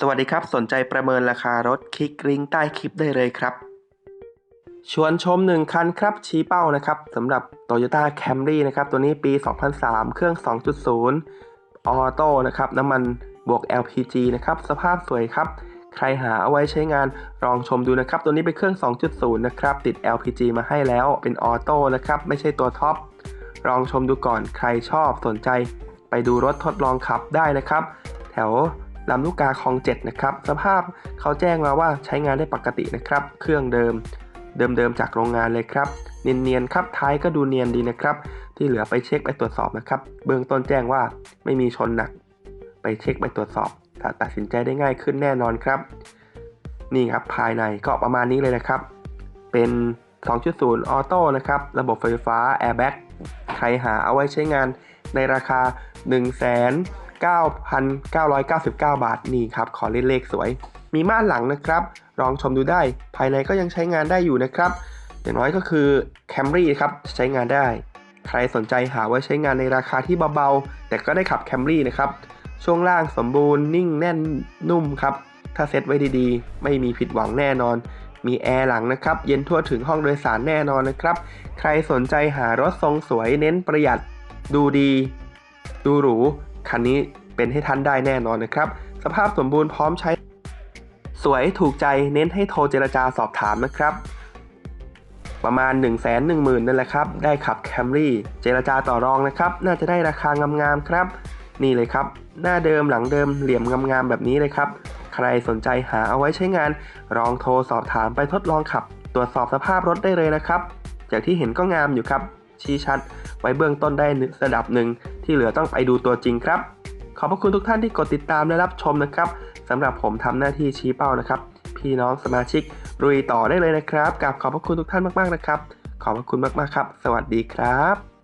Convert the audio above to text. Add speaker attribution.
Speaker 1: สวัสดีครับ สนใจประเมินราคารถคลิกลิงก์ใต้คลิปได้เลยครับ ชวนชม 1 คันครับ ชี้เป้านะครับสำหรับ Toyota Camry นะครับ ตัวนี้ปี 2003 เครื่อง 2.0 ออโต้นะครับ น้ำมันบวก LPG นะครับ สภาพสวยครับ ใครหาเอาไว้ใช้งานลองชมดูนะครับ ตัวนี้เป็นเครื่อง 2.0 นะครับ ติด LPG มาให้แล้วเป็นออโต้นะครับ ไม่ใช่ตัวท็อปลองชมดูก่อนใครชอบสนใจ ไปดูรถทดลองขับได้นะครับ แถว ลำลูกกาคลองเจ็ดนะครับ สภาพเขาแจ้งมาว่าใช้งานได้ปกตินะครับ เครื่องเดิม เดิมๆจากโรงงานเลยครับ เนียนๆครับ ท้ายก็ดูเนียนดีนะครับ ที่เหลือไปเช็คไปตรวจสอบนะครับ เบื้องต้นแจ้งว่าไม่มีชนหนัก ไปเช็คไปตรวจสอบตัดสินใจได้ง่ายขึ้นแน่นอนครับ นี่ครับภายในก็ประมาณนี้เลยนะครับ เป็น 2.0 ออโต้นะครับ ระบบไฟฟ้า Airbag ใครหาเอาไว้ใช้งานในราคา 9,999 บาทนี่ครับ ขอเล่นเลขสวย มีม่านหลังนะครับ ลองชมดูได้ ภายในก็ยังใช้งานได้อยู่นะครับ อย่างน้อยก็คือ Camry ครับ ใช้งานได้ ใครสนใจหาไว้ใช้งานในราคาที่เบาๆ แต่ก็ได้ขับ Camry นะครับ ช่วงล่างสมบูรณ์นิ่งแน่นนุ่มครับ ถ้าเซ็ตไว้ดีๆ ไม่มีผิดหวังแน่นอน มีแอร์หลังนะครับ เย็นทั่วถึงห้องโดยสารแน่นอนนะครับ ใครสนใจหารถทรงสวยเน้นประหยัด ดูดี ดูหรู คันนี้เป็นให้ท่านได้แน่นอนนะครับ สภาพสมบูรณ์พร้อมใช้ สวยถูกใจเน้นให้โทรเจรจาสอบถามนะครับ ประมาณ 1 1 0 0 0 0นั่นแหละครับ ได้ขับ Camry เจรจาต่อรองนะครับ น่าจะได้ราคางามๆครับ นี่เลยครับ หน้าเดิมหลังเดิมเหลี่ยมงามๆแบบนี้เลยครับ ใครสนใจหาเอาไว้ใช้งานลองโทรสอบถามไปทดลองขับ ตรวจสอบสภาพรถได้เลยนะครับ จากที่เห็นก็งามอยู่ครับชี้ชัดไว้เบื้องต้นได้ระดับหนึ่ง ที่เหลือต้องไปดูตัวจริงครับ ขอบพระคุณทุกท่านที่กดติดตามและรับชมนะครับสำหรับผมทำหน้าที่ชี้เป้านะครับ พี่น้องสมาชิกรุยต่อได้เลยนะครับกับขอบพระคุณทุกท่านมากๆนะครับ ขอบพระคุณมากๆครับ สวัสดีครับ